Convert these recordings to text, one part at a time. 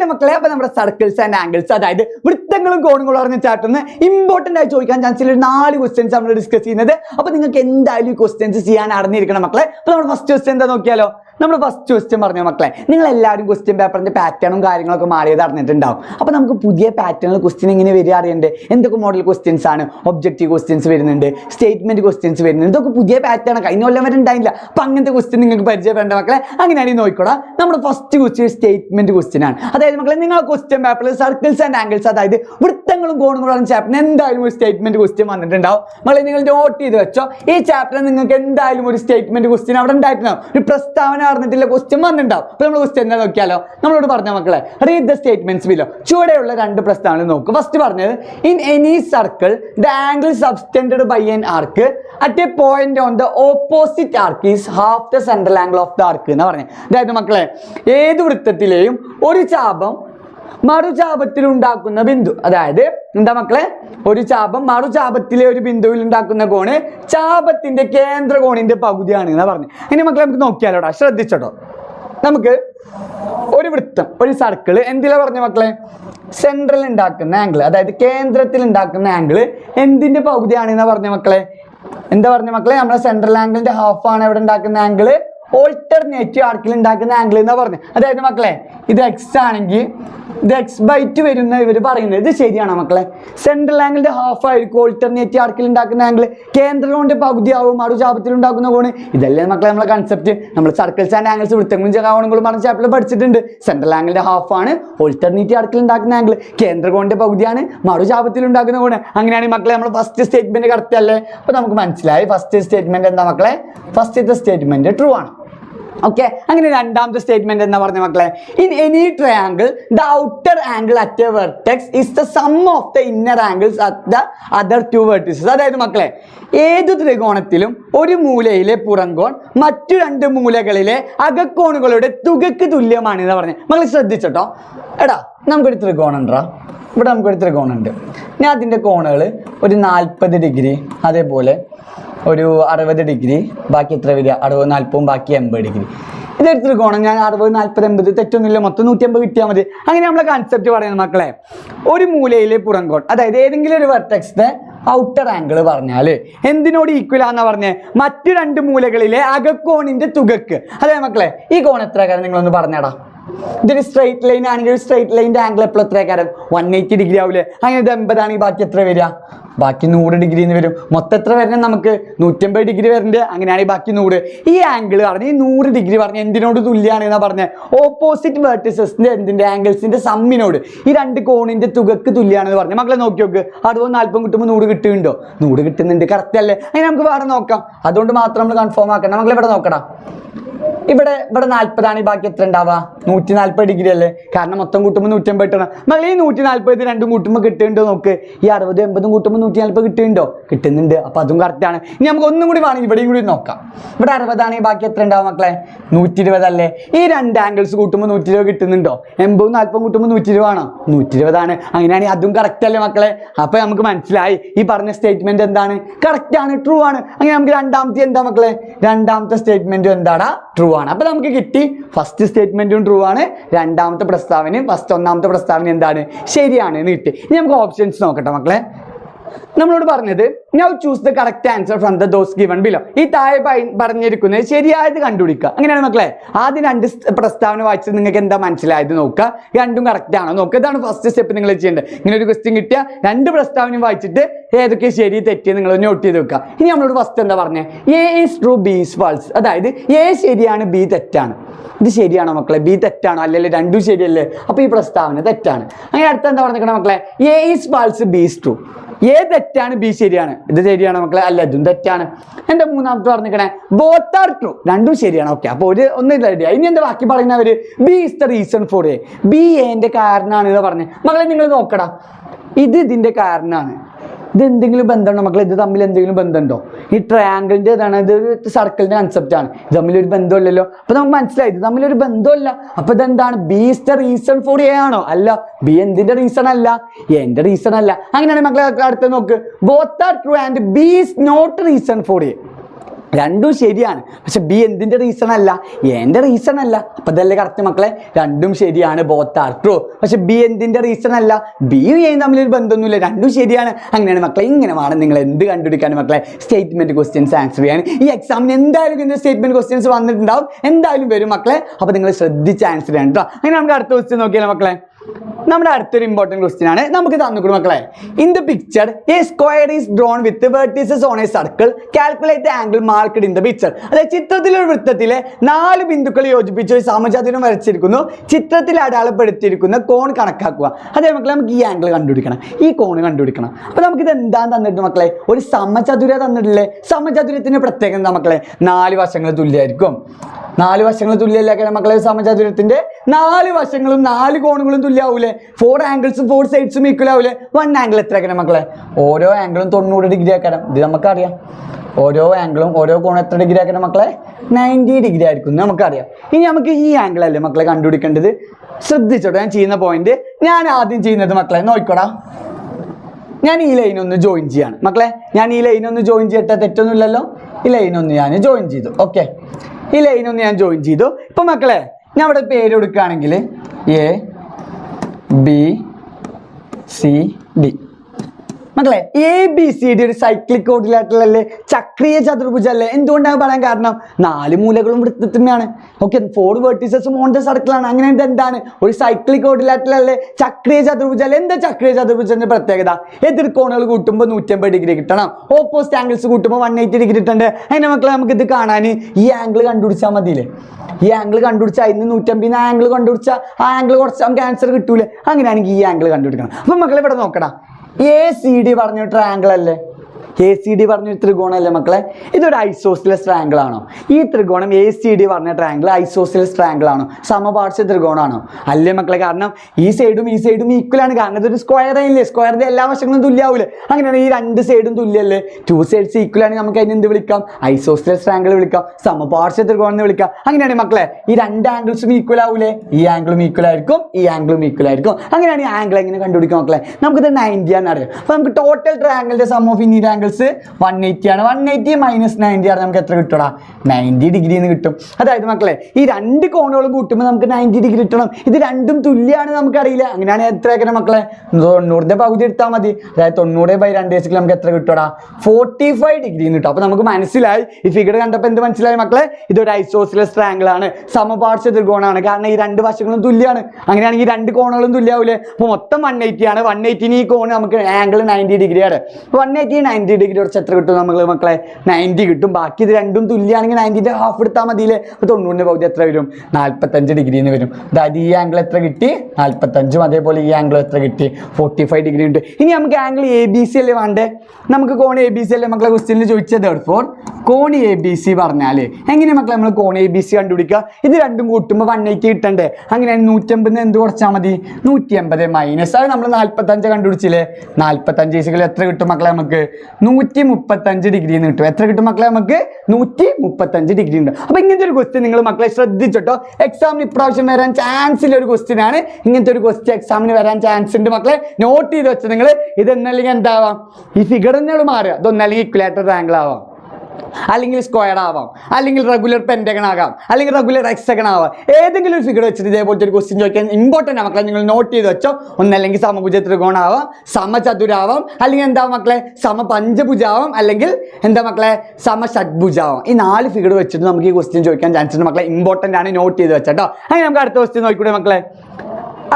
സുഖമല്ലേ മക്കളെ? അപ്പൊ നമ്മുടെ സർക്കിൾസ് ആൻഡ് ആംഗിൾസ് അതായത് വൃത്തങ്ങളും കോണുകളും പറഞ്ഞ ചാപ്റ്ററിന് ഇമ്പോർട്ടന്റ് ആയി ചോദിക്കാൻ ചാൻസ് ഉള്ള നാല് ക്വസ്റ്റ്യൻസ് നമ്മൾ ഡിസ്കസ് ചെയ്യുന്നത്. അപ്പൊ നിങ്ങൾക്ക് എന്തായാലും ഈ ക്വസ്റ്റ്യൻസ് ചെയ്യാൻ അറിഞ്ഞിരിക്കണം മക്കളെ. അപ്പൊ നമ്മുടെ ഫസ്റ്റ് ക്വസ്റ്റ്യൻ എന്താ നോക്കിയാലോ? നമ്മൾ ഫസ്റ്റ് ക്വസ്റ്റ്യൻ പറഞ്ഞ മക്കളെ? നിങ്ങൾ എല്ലാവരും ക്വസ്റ്റ്യൻ പേപ്പറിന്റെ പാറ്റേണും കാര്യങ്ങളൊക്കെ മാറിയത് അറിഞ്ഞിട്ടുണ്ടാവും. അപ്പൊ നമുക്ക് പുതിയ പാറ്റേണിൽ ക്വസ്റ്റ്യൻ എങ്ങനെ വരിക അറിയണ്ടേ? എന്തൊക്കെ മോഡൽ ക്വസ്റ്റ്യൻസ് ആണ്? ഒബ്ജക്റ്റീവ് ക്വസ്റ്റ്യൻസ് വരുന്നുണ്ട്. സ്റ്റേറ്റ്മെന്റ് ക്വസ്റ്റ്യൻസ് വരുന്നുണ്ട്. ഇതൊക്കെ പുതിയ പാറ്റേൺ കഴിഞ്ഞ കൊല്ലം വരെ ഉണ്ടായില്ല. അപ്പൊ അങ്ങനത്തെ ക്വസ്റ്റ്യൻ നിങ്ങൾക്ക് പരിചയപ്പെടേണ്ട മക്കളെ. അങ്ങനെയാണെങ്കിൽ നോക്കിക്കോടാ നമ്മുടെ ഫസ്റ്റ് ക്വസ്റ്റ്യൻ സ്റ്റേറ്റ്മെന്റ് ക്വസ്റ്റ്യൻ ആണ്. അതായത് മക്കളെ നിങ്ങൾ ക്വസ്റ്റ്യൻ പേപ്പറിൽ സർക്കിൾസ് ആൻഡ് ആംഗിൾസ് അതായത് വൃത്തങ്ങളും കോണുകളും ചാപ്റ്റർ എന്തായാലും ഒരു സ്റ്റേറ്റ്മെന്റ് ക്വസ്റ്റ്യൻ വന്നിട്ടുണ്ടാവും. മക്കളെ നിങ്ങൾ നോട്ട് ചെയ്ത് വെച്ചോ. ഈ ചാപ്റ്ററിൽ നിങ്ങൾക്ക് എന്തായാലും ഒരു സ്റ്റേറ്റ്മെന്റ് ക്വസ്റ്റ്യൻ അവിടെ ഉണ്ടായിട്ടുണ്ടാവും. ഒരു പ്രസ്താവന അറിഞ്ഞിട്ടുള്ള ക്വസ്റ്റ്യൻ വന്നിട്ടുണ്ടാവും അപ്പൊ നമ്മൾ ക്വസ്റ്റ്യൻ എന്താ നോക്കിയാലോ? നമ്മളോട് പറഞ്ഞ മക്കളെ? റീഡ് ദ സ്റ്റേറ്റ്മെന്റ്സ് ബിലോ ചുവടെയുള്ള രണ്ട് പ്രസ്താവന നോക്കും. ഫസ്റ്റ് പറഞ്ഞത് in any circle the angle subtend by an arc at a point on the opposite arc is half the central angle of the arc എന്ന് പറഞ്ഞത് അതായത് മക്കളെ ഏത് വൃത്തത്തിലെയും ഒരു ചാപം മറുചാപത്തിൽ ഉണ്ടാക്കുന്ന ബിന്ദു. അതായത് എന്താ മക്കളെ? ഒരു ചാപം മറുചാപത്തിലെ ഒരു ബിന്ദുവിൽ ഉണ്ടാക്കുന്ന കോണ് ചാപത്തിന്റെ കേന്ദ്ര കോണിന്റെ പകുതിയാണ് എന്നാ പറഞ്ഞു. ഇനി മക്കളെ നമുക്ക് നോക്കിയാലോടാ. ശ്രദ്ധിച്ചോട്ടോ. നമുക്ക് ഒരു വൃത്തം ഒരു സർക്കിൾ എന്തിലാ പറഞ്ഞ മക്കളെ? സെൻട്രൽ ഉണ്ടാക്കുന്ന ആംഗിൾ അതായത് കേന്ദ്രത്തിൽ ഉണ്ടാക്കുന്ന ആംഗിൾ എന്തിന്റെ പകുതിയാണ് എന്ന് പറഞ്ഞ മക്കളെ? എന്താ പറഞ്ഞ മക്കളെ? നമ്മുടെ സെൻട്രൽ ആംഗിളിന്റെ ഹാഫ് ആണ് ഇവിടെ ഉണ്ടാക്കുന്ന ആംഗിൾ ഓൾട്ടർനേറ്റീവ് ആർക്കിൽ ഉണ്ടാക്കുന്ന ആംഗിൾ എന്നാ പറഞ്ഞത് അതായത് മക്കളെ ഇത് എക്സ് ആണെങ്കിൽ ഇത് എക്സ് ബൈ ബൈറ്റ് വരുന്ന ഇവർ പറയുന്നത് ഇത് ശരിയാണോ മക്കളെ? സെൻട്രൽ ആംഗിളിന്റെ ഹാഫ് ആയിരിക്കും ഓൾട്ടർനേറ്റീവ് ആർക്കിൽ ഉണ്ടാക്കുന്ന ആംഗിൾ കേന്ദ്രം കൊണ്ട് പകുതിയാവും മറുചാപത്തിൽ ഉണ്ടാക്കുന്ന കോണ്. ഇതല്ലേ മക്കളെ നമ്മളെ കൺസെപ്റ്റ് നമ്മൾ സർക്കിൾസ് ആൻഡ് ആംഗിൾസ് വൃത്തങ്ങളും ജഗാവണങ്ങളും പറഞ്ഞ ചാപ്റ്ററിൽ പഠിച്ചിട്ടുണ്ട്. സെൻട്രൽ ആംഗിളിന്റെ ഹാഫ് ആണ് ഓൾട്ടർനേറ്റീവ് ആർക്കിൽ ഉണ്ടാക്കുന്ന ആംഗിൾ കേന്ദ്ര കോണിന്റെ പകുതിയാണ് മറുചാപത്തിൽ ഉണ്ടാക്കുന്ന കോണ്. അങ്ങനെയാണ് മക്കളെ നമ്മൾ ഫസ്റ്റ് സ്റ്റേറ്റ്മെന്റ് കറക്റ്റ് അല്ലേ? അപ്പൊ നമുക്ക് മനസ്സിലായി ഫസ്റ്റ് സ്റ്റേറ്റ്മെന്റ് എന്താ മക്കളെ? ഫസ്റ്റ് സ്റ്റേറ്റ്മെന്റ് ട്രൂ ആണ്? ഓക്കെ അങ്ങനെ രണ്ടാമത്തെ സ്റ്റേറ്റ്മെന്റ് എന്താ പറഞ്ഞ മക്കളെ? In any triangle the outer angle at a vertex is the sum of the inner angles at the other two vertices അതായത് മക്കളെ ഏത് ത്രികോണത്തിലും ഒരു മൂലയിലെ പുറംകോൺ മറ്റു രണ്ട് മൂലകളിലെ അകക്കോണുകളുടെ തുകക്ക് തുല്യമാണ് എന്ന് പറഞ്ഞത് മക്കൾ ശ്രദ്ധിച്ചോട്ടോ. എടാ നമുക്കൊരു ത്രികോണം ഉണ്ടാ ഇവിടെ നമുക്കൊരു ത്രികോണം ഉണ്ട് ഞാൻ അതിന്റെ കോണുകൾ ഒരു നാൽപ്പത് ഡിഗ്രി അതേപോലെ ഒരു അറുപത് ഡിഗ്രി ബാക്കി എത്ര വരിക? അറുപത് നാൽപ്പതും ബാക്കി എൺപത് ഡിഗ്രി. ഇതെടുത്തിട്ട് കോണം. ഞാൻ അറുപത് നാൽപ്പത് എൺപത് തെറ്റൊന്നുമില്ല. മൊത്തം നൂറ്റി അമ്പത് കിട്ടിയാൽ മതി. അങ്ങനെ നമ്മളെ കൺസെപ്റ്റ് പറയുന്നത് മക്കളെ ഒരു മൂലയിലെ പുറം കോൺ അതായത് ഏതെങ്കിലും ഒരു വെർട്ടെക്സിന്റെ ഔട്ടർ ആംഗിൾ പറഞ്ഞാൽ എന്തിനോട് ഈക്വൽ ആണെന്ന് മറ്റു രണ്ട് മൂലകളിലെ അകക്കോണിന്റെ തുകക്ക്. അതെ മക്കളെ ഈ കോൺ എത്ര കാര്യം നിങ്ങളൊന്ന് പറഞ്ഞേടാ. ഇതൊരു സ്ട്രൈറ്റ് ലൈൻ ആണെങ്കിൽ ഒരു സ്ട്രൈറ്റ് ലൈന്റെ ആംഗിൾ എപ്പോൾ എത്ര കാരം വൺ എയ്റ്റി ഡിഗ്രി ആവില്ലേ അങ്ങനെ ഇത് എൺപതാണെങ്കിൽ ബാക്കി എത്ര വരിക? ബാക്കി നൂറ് ഡിഗ്രി എന്ന് വരും. മൊത്തം എത്ര വരണം നമുക്ക്? നൂറ്റമ്പത് ഡിഗ്രി വരണ്ട്. അങ്ങനെയാണെങ്കിൽ ബാക്കി നൂറ്. ഈ ആംഗിൾ പറഞ്ഞ് ഈ നൂറ് ഡിഗ്രി പറഞ്ഞ് എന്തിനോട് തുല്യമാണ് എന്നാ പറഞ്ഞത് ഓപ്പോസിറ്റ് വേർട്ടിസസിന്റെ എന്തിന്റെ? ആംഗിൾസിന്റെ സമ്മിനോട് ഈ രണ്ട് കോണിന്റെ തുകക്ക് തുല്യമാണെന്ന് പറഞ്ഞു. മക്കളെ നോക്കി നോക്ക്. അറുപത് നാൽപ്പത് കിട്ടുമ്പോൾ നൂറ് കിട്ടുന്നുണ്ടോ? നൂറ് കിട്ടുന്നുണ്ട്. കറക്റ്റ് അല്ലേ? അങ്ങനെ നമുക്ക് വേറെ നോക്കാം. അതുകൊണ്ട് മാത്രം നമ്മൾ കൺഫേം ആക്കണം മക്കളെ നോക്കണം ഇവിടെ ഇവിടെ നാൽപ്പതാണ് ബാക്കി എത്ര ഉണ്ടാവുക? നൂറ്റി നാൽപ്പത് ഡിഗ്രി അല്ലേ? കാരണം മൊത്തം കൂട്ടുമ്പോൾ നൂറ്റി അമ്പത് കിട്ടണം മകൾ ഈ നൂറ്റി നാൽപ്പത് രണ്ടും കൂട്ടുമ്പോൾ കിട്ടുന്നുണ്ടോ നോക്ക്? ഈ അറുപത് എൺപതും കൂട്ടുമ്പോൾ നൂറ്റി നാൽപ്പത് കിട്ടുന്നുണ്ടോ? കിട്ടുന്നുണ്ട്. അപ്പോൾ അതും കറക്റ്റാണ് ഇനി നമുക്ക് ഒന്നും കൂടി വേണമെങ്കിൽ ഇവിടെയും കൂടി നോക്കാം. ഇവിടെ അറുപതാണ് ഈ ബാക്കി എത്ര ഉണ്ടാവും മക്കളെ? നൂറ്റി ഇരുപതല്ലേ ഈ രണ്ട് ആംഗിൾസ് കൂട്ടുമ്പോൾ നൂറ്റി ഇരുപത് കിട്ടുന്നുണ്ടോ? എൺപതും നാൽപ്പതും കൂട്ടുമ്പോൾ നൂറ്റി ഇരുപതാണോ നൂറ്റി ഇരുപതാണ് അങ്ങനെയാണെങ്കിൽ അതും കറക്റ്റ് അല്ലേ മക്കളെ? അപ്പോൾ നമുക്ക് മനസ്സിലായി. ഈ പറഞ്ഞ സ്റ്റേറ്റ്മെന്റ് എന്താണ്? കറക്റ്റ് ആണ് ട്രൂ ആണ്. അങ്ങനെ നമുക്ക് രണ്ടാമത്തെ എന്താ മക്കളെ? രണ്ടാമത്തെ സ്റ്റേറ്റ്മെന്റും എന്താടാ ട്രൂ ആണ്. അപ്പോൾ നമുക്ക് കിട്ടി. ഫസ്റ്റ് സ്റ്റേറ്റ്മെന്റും ട്രൂ ആണ്. രണ്ടാമത്തെ പ്രസ്താവനയും ഫസ്റ്റ് ഒന്നാമത്തെ പ്രസ്താവന എന്താണ്? ശരിയാണ് എന്ന് കിട്ടി. ഇനി നമുക്ക് ഓപ്ഷൻസ് നോക്കട്ടെ മക്കളെ. നമ്മളോട് പറഞ്ഞത് now choose the correct answer from the those given below ഈ താഴെ പറഞ്ഞിരിക്കുന്നത് ശരിയായത് കണ്ടുപിടിക്കുക. അങ്ങനെയാണ് മക്കളെ ആദ്യം രണ്ട് പ്രസ്താവന വായിച്ചത് നിങ്ങൾക്ക് എന്താ മനസ്സിലായത് നോക്കുക. രണ്ടും കറക്റ്റ് ആണോ നോക്കുക. ഇതാണ് ഫസ്റ്റ് സ്റ്റെപ്പ് നിങ്ങൾ ചെയ്യേണ്ടത്. ഇങ്ങനെ ഒരു ക്വസ്റ്റ്യൻ കിട്ടിയ രണ്ട് പ്രസ്താവനയും വായിച്ചിട്ട് ഏതൊക്കെ ശരി തെറ്റി നിങ്ങൾ നോട്ട് ചെയ്ത് വെക്കുക. ഇനി നമ്മളോട് ഫസ്റ്റ് എന്താ പറഞ്ഞത് A is true B is false അതായത് എ ശരിയാണ് ബി തെറ്റാണ്. ഇത് ശരിയാണോ മക്കളെ? ബി തെറ്റാണോ? അല്ലല്ലേ രണ്ടും ശരിയല്ലേ? അപ്പോൾ ഈ പ്രസ്താവന തെറ്റാണ്. അങ്ങനെ അടുത്ത എന്താ പറഞ്ഞിരിക്കണം മക്കളെ? A is false B is true A തെറ്റാണ് ബി ശരിയാണ്. ഇത് ശരിയാണ് മക്കളെ? അല്ല ഇതും തെറ്റാണ്. എന്റെ മൂന്നാമത്തെ പറഞ്ഞിരിക്കണേ ബോത്ത് ആർ ട്രൂ രണ്ടും ശരിയാണ്. ഓക്കെ അപ്പോൾ ഒരു ഒന്ന് റെഡിയായി ഇനി എന്താ ബാക്കി പറയുന്നവർ B is the reason for A B എന്റെ കാരണമാണ് എന്ന് പറഞ്ഞത് മക്കളെ നിങ്ങൾ നോക്കടാ. ഇത് ഇതിന്റെ കാരണമാണ് ഇത് എന്തെങ്കിലും ബന്ധമുണ്ടോ? മക്കളെ ഇത് തമ്മിൽ എന്തെങ്കിലും ബന്ധമുണ്ടോ? ഈ ട്രയാങ്കിളിന്റെ ഇതാണ് ഇത് സർക്കിളിന്റെ കൺസെപ്റ്റ് ആണ്. ഇത് തമ്മിലൊരു ബന്ധമില്ലല്ലോ. അപ്പൊ നമുക്ക് മനസ്സിലായി ഇത് തമ്മിലൊരു ബന്ധമില്ല അപ്പൊ ഇതെന്താണ് B is the reason for A ആണോ? അല്ല ബി എന്തിന്റെ റീസൺ അല്ല? എന്റെ റീസൺ അല്ല. അങ്ങനെയാണ് മക്കളെ അടുത്ത് നോക്ക്. Both are true and B is not reason for A രണ്ടും ശരിയാണ്. പക്ഷെ ബി എന്തിന്റെ റീസൺ അല്ല? എന്റെ റീസൺ അല്ല. അപ്പൊ ഇതല്ലേ കറക്റ്റ് മക്കളെ? രണ്ടും ശരിയാണ് ബോത്ത് ആർ ട്രൂ പക്ഷെ ബി എന്തിന്റെ റീസൺ അല്ല? ബിയും എയും തമ്മിലൊരു ബന്ധമൊന്നുമില്ല. രണ്ടും ശരിയാണ്. അങ്ങനെയാണ് മക്കളെ ഇങ്ങനെ വേണം നിങ്ങൾ എന്ത് കണ്ടുപിടിക്കാൻ മക്കളെ? സ്റ്റേറ്റ്മെന്റ് ക്വസ്റ്റ്യൻസ് ആൻസർ ചെയ്യാൻ. ഈ എക്സാമിന് എന്തായാലും ഇതിന്റെ സ്റ്റേറ്റ്മെന്റ് ക്വസ്റ്റ്യൻസ് വന്നിട്ടുണ്ടാവും. എന്തായാലും വരും മക്കളെ. അപ്പോൾ നിങ്ങൾ ശ്രദ്ധിച്ച് ആൻസർ ചെയ്യണം കേട്ടോ. അങ്ങനെ നമുക്ക് അടുത്ത ക്വസ്റ്റ്യൻ നോക്കിയാലോ മക്കളെ? നമ്മുടെ അടുത്തൊരു ഇമ്പോർട്ടന്റ് ക്വസ്റ്റ്യൻ ആണ്. നമുക്ക് തന്നുകൂടും മക്കളെ. In the picture a square is drawn with vertices on a circle calculate angle marked in the picture അതായത് ചിത്രത്തിലെ ഒരു വൃത്തത്തിലെ നാല് ബിന്ദുക്കൾ യോജിപ്പിച്ച് ഒരു സമചതുരം വരച്ചിരിക്കുന്നു. ചിത്രത്തിൽ അടയാളപ്പെടുത്തിയിരിക്കുന്ന കോൺ കണക്കാക്കുക. അതേ മക്കളെ നമുക്ക് ഈ ആംഗിൾ കണ്ടുപിടിക്കണം. ഈ കോൺ കണ്ടുപിടിക്കണം. അപ്പോൾ നമുക്കിത് എന്താണ് തന്നിട്ട് മക്കളെ? ഒരു സമചതുര തന്നിട്ടില്ലേ? സമചതുരത്തിന്റെ പ്രത്യേകത മക്കളെ? നാല് വശങ്ങൾ തുല്യമായിരിക്കും. നാല് വശങ്ങൾ തുല്യമല്ലാക്കാൻ മക്കളെ സമചതുരത്തിന്റെ നാല് വശങ്ങളും നാല് കോണുകളും തുല്യാവൂലേ? ഫോർ ആംഗിൾസും ഫോർ സൈഡ്സും ഈക്വൽ ആവൂലേ? വൺ ആംഗിൾ എത്ര ആക്കണം മക്കളെ? ഓരോ ആംഗിളും തൊണ്ണൂറ് ഡിഗ്രി ആക്കണം ഇത് നമുക്കറിയാം. ഓരോ ആംഗിളും ഓരോ കോണും എത്ര ഡിഗ്രി ആക്കണം മക്കളെ? നയന്റി ഡിഗ്രി ആയിരിക്കും നമുക്കറിയാം. ഇനി നമുക്ക് ഈ ആംഗിൾ അല്ലേ മക്കളെ കണ്ടുപിടിക്കേണ്ടത്? ശ്രദ്ധിച്ചോട്ടോ ഞാൻ ചെയ്യുന്ന പോയിന്റ് ഞാൻ ആദ്യം ചെയ്യുന്നത് മക്കളെ നോക്കോടാ ഞാൻ ഈ ലൈൻ ഒന്ന് ജോയിൻ ചെയ്യാണ്. മക്കളെ ഞാൻ ഈ ലൈൻ ഒന്ന് ജോയിൻ ചെയ്യട്ടെ? തെറ്റൊന്നുമില്ലല്ലോ. ഈ ലൈൻ ഒന്ന് ഞാൻ ജോയിൻ ചെയ്തു. ഓക്കെ ഈ ലൈൻ ഒന്ന് ഞാൻ ജോയിൻ ചെയ്തു. ഇപ്പൊ മക്കളെ ഞാൻ അവിടെ പേര് കൊടുക്കുകയാണെങ്കിൽ എ ബി സി ഡി മക്കളെ എ ബി സി ഡി ഒരു സൈക്ലിക് കോഡിലായിട്ടുള്ളല്ലേ ചക്രീയ ചതുർഭുജല്ലേ? എന്തുകൊണ്ടാണ് പറയാൻ കാരണം? നാല് മൂലകളും വൃത്തത്തിനാണ് ഓക്കെ ഫോർ വേർട്ടീസസും ഓൺ ദ സർക്കിളാണ് അങ്ങനെ എന്താണ്? ഒരു സൈക്ലിക് കോഡിലായിട്ടുള്ളല്ലേ ചക്രീയ ചതുർഭുജല്ലേ? എന്താ ചക്രീയ ചതുർഭുജന്റെ പ്രത്യേകത? എതിർ കോണുകൾ കൂട്ടുമ്പോൾ നൂറ്റമ്പത് ഡിഗ്രി കിട്ടണം. ഓപ്പോസിറ്റ് ആംഗിൾസ് കൂട്ടുമ്പോൾ വൺ എയ്റ്റി ഡിഗ്രി കിട്ടണ്ടേ. അതിന് മക്കളെ നമുക്ക് ഇത് കാണാൻ ഈ ആംഗിൾ കണ്ടുപിടിച്ചാൽ മതിയില്ലേ? ഈ ആംഗിൾ കണ്ടുപിടിച്ചാൽ അതിന് നൂറ്റമ്പതിന് ആംഗിൾ കണ്ടുപിടിച്ചാൽ ആ ആംഗിൾ കുറച്ച് നമുക്ക് ആൻസർ കിട്ടൂലേ? അങ്ങനെയാണെങ്കിൽ ഈ ആംഗിൾ കണ്ടുപിടിക്കണം. അപ്പം മക്കളെ ഇവിടെ നോക്കടാ. എ സി ഡി പറഞ്ഞ ട്രാങ്കിൾ അല്ലേ? എ സി ഡി പറഞ്ഞ ത്രികോണമല്ലേ മക്കളെ? ഇതൊരു ഐസോസിലസ് ട്രാങ്കിൾ ആണോ? ഈ ത്രികോണം എ സി ഡി പറഞ്ഞ ട്രാങ്കിൾ ഐസോസിലസ് ട്രാങ്കിൾ ആണോ? സമപാർശ്വ ത്രികോണമാണോ? അല്ലേ മക്കളെ? കാരണം ഈ സൈഡും ഈ സൈഡും ഈക്വൽ ആണ്. കാരണം ഇതൊരു സ്ക്വയർ ഇല്ലേ? സ്ക്വയറിന്റെ എല്ലാ വശങ്ങളും തുല്യാവൂലേ? അങ്ങനെയാണ് ഈ രണ്ട് സൈഡും തുല്യല്ലേ ടു സൈഡ്സ് ഈക്വൽ ആണ്. നമുക്ക് അതിന് എന്ത് വിളിക്കാം? ഐസോസിലസ് ട്രാങ്കിൾ വിളിക്കാം. സമപാർശ്വ ത്രികോണം എന്ന് വിളിക്കാം. അങ്ങനെയാണ് മക്കളെ ഈ രണ്ട് ആംഗിൾസും ഈക്വൽ ആവൂലേ? ഈ ആംഗിളും ഈക്വൽ ആയിരിക്കും. ഈ ആംഗിളും ഈക്വൽ ആയിരിക്കും. അങ്ങനെയാണ് ഈ ആംഗിൾ എങ്ങനെ കണ്ടുപിടിക്കാം മക്കളെ? നമുക്കിത് നയന്റി ആണ് അറിയാം. അപ്പൊ നമുക്ക് ടോട്ടൽ ട്രാങ്കിളിന്റെ സം ഓഫ് ഇനി ആംഗിൾസ് വൺ എയ്റ്റി ആണ്. വൺ എയ്റ്റി മൈനസ് നയന്റി ആണ് നമുക്ക് എത്ര കിട്ടൂടാ നയന്റി ഡിഗ്രി എന്ന് കിട്ടും. അതായത് മക്കളെ ഈ രണ്ട് കോണുകളും കൂട്ടുമ്പോൾ നമുക്ക് നയന്റി ഡിഗ്രി കിട്ടണം. ഇത് രണ്ടും തുല്യമാണ് നമുക്കറിയില്ല. അങ്ങനെയാണ് എത്ര ആക്കണം മക്കളെ? തൊണ്ണൂറിന്റെ പകുതി എടുത്താൽ മതി. അതായത് തൊണ്ണൂറ് ബൈ രണ്ട് വെച്ചിട്ട് നമുക്ക് എത്ര കിട്ടൂടാ ഫോർട്ടി ഫൈവ് ഡിഗ്രി കിട്ടും. അപ്പോൾ നമുക്ക് മനസ്സിലായി. ഈ ഫിഗർ കണ്ടപ്പോൾ എന്ത് മനസ്സിലായി മക്കളെ? ഇതൊരു ഐസോസിലസ് ട്രാങ്കിളാണ് സമപാർശ്വ ത്രികോണമാണ് കാരണം ഈ രണ്ട് വശങ്ങളും തുല്യമാണ് അങ്ങനെയാണെങ്കിൽ രണ്ട് കോണുകളും തുല്യാവില്ലേ അപ്പോൾ മൊത്തം വൺ എയ്റ്റി ആണ്. വൺ എയ്റ്റിന് ഈ കോൺ നമുക്ക് ആംഗിൾ നയന്റി ഡിഗ്രിയാണ് വൺ എയ്റ്റി നയന്റി ഡിഗ്രി കുറച്ച് എത്ര കിട്ടും നമ്മൾ മക്കളെ? നയന്റി കിട്ടും. ബാക്കി ഇത് രണ്ടും തുല്യമാണെങ്കിൽ നയന്റിന്റെ ഹാഫ് എടുത്താൽ മതിയില്ലേ? അപ്പോൾ തൊണ്ണൂറിന്റെ പകുതി എത്ര വരും? നാൽപ്പത്തഞ്ച് ഡിഗ്രി എന്ന് വരും. അതായത് ഈ ആംഗിൾ എത്ര കിട്ടി? നാൽപ്പത്തഞ്ചും അതേപോലെ ഈ ആംഗിൾ എത്ര കിട്ടി? ഫോർട്ടി ഫൈവ് ഡിഗ്രി ഉണ്ട്. ഇനി നമുക്ക് ആംഗിൾ എ ബി സി അല്ലേ വേണ്ടേ? നമുക്ക് കോൺ എ ബി സി അല്ലേ മക്കളെ ക്വസ്റ്റ്യനിൽ ചോദിച്ചത്? ഫോർ കോൺ എ ബി സി പറഞ്ഞാൽ എങ്ങനെ മക്കളെ നമ്മൾ കോണി എ ബി സി കണ്ടുപിടിക്കുക? ഇത് രണ്ടും കൂട്ടുമ്പോൾ വൺ എയ്റ്റി കിട്ടണ്ടേ? അങ്ങനെയാണ് നൂറ്റമ്പതിന് എന്ത് കുറച്ചാൽ മതി? നൂറ്റി അമ്പത് മൈനസ് അത് നമ്മൾ നാൽപ്പത്തഞ്ച് കണ്ടുപിടിച്ചില്ലേ? നാൽപ്പത്തഞ്ച് ഈസികൾ എത്ര കിട്ടും മക്കളെ നമുക്ക്? നൂറ്റി മുപ്പത്തഞ്ച് ഡിഗ്രി എന്ന് കിട്ടും. എത്ര കിട്ടും മക്കളെ നമുക്ക്? നൂറ്റി മുപ്പത്തഞ്ച് ഡിഗ്രി ഉണ്ട്. അപ്പോൾ ഇങ്ങനത്തെ ഒരു ക്വസ്റ്റ്യൻ നിങ്ങൾ മക്കളെ ശ്രദ്ധിച്ചിട്ടോ? എക്സാമിന് ഇപ്രാവശ്യം വരാൻ ചാൻസ് ഉള്ള ഒരു ക്വസ്റ്റ്യൻ ആണ് ഇങ്ങനത്തെ ഒരു ക്വസ്റ്റ്യൻ എക്സാമിന് വരാൻ ചാൻസ് ഉണ്ട് മക്കളെ. നോട്ട് ചെയ്ത് വെച്ചാൽ നിങ്ങൾ ഇത് എന്നല്ലെങ്കിൽ എന്താവാം? ഈ ഫിഗർ തന്നെയാണ് മാറുക. ഇതൊന്നല്ലെങ്കിൽ ഇക്വലേറ്റർ ആംഗിൾ ആവാം. അല്ലെങ്കിൽ സ്ക്വയർ ആവാം അല്ലെങ്കിൽ റെഗുലർ പെന്റഗൺ ആകാം അല്ലെങ്കിൽ റെഗുലർ എക്സഗൺ ആവാം. ഏതെങ്കിലും ഒരു ഫിഗർ വെച്ചിട്ട് ഇതേപോലത്തെ ഒരു ക്വസ്റ്റ്യൻ ചോദിക്കാൻ ഇമ്പോർട്ടന്റ് മക്കളെ നിങ്ങൾ നോട്ട് ചെയ്ത് വെച്ചോ. ഒന്നല്ലെങ്കിൽ സമഭുജ ത്രികോണാവാം സമചതുരാവാം അല്ലെങ്കിൽ എന്താ മക്കളെ സമ പഞ്ചഭുജാവാം അല്ലെങ്കിൽ എന്താ മക്കളെ സമ ഷഡ്ഭുജാവാം ഈ നാല് ഫിഗർ വെച്ചിട്ട് നമുക്ക് ഈ ക്വസ്റ്റ്യൻ ചോദിക്കാൻ ചാൻസ് ഉണ്ട്. മക്കളെ ഇമ്പോർട്ടന്റ് ആണ് നോട്ട് ചെയ്ത് വെച്ചോ അങ്ങനെ നമുക്ക് അടുത്ത ക്വസ്റ്റ്യൻ നോക്കിക്കൂടെ മക്കളെ.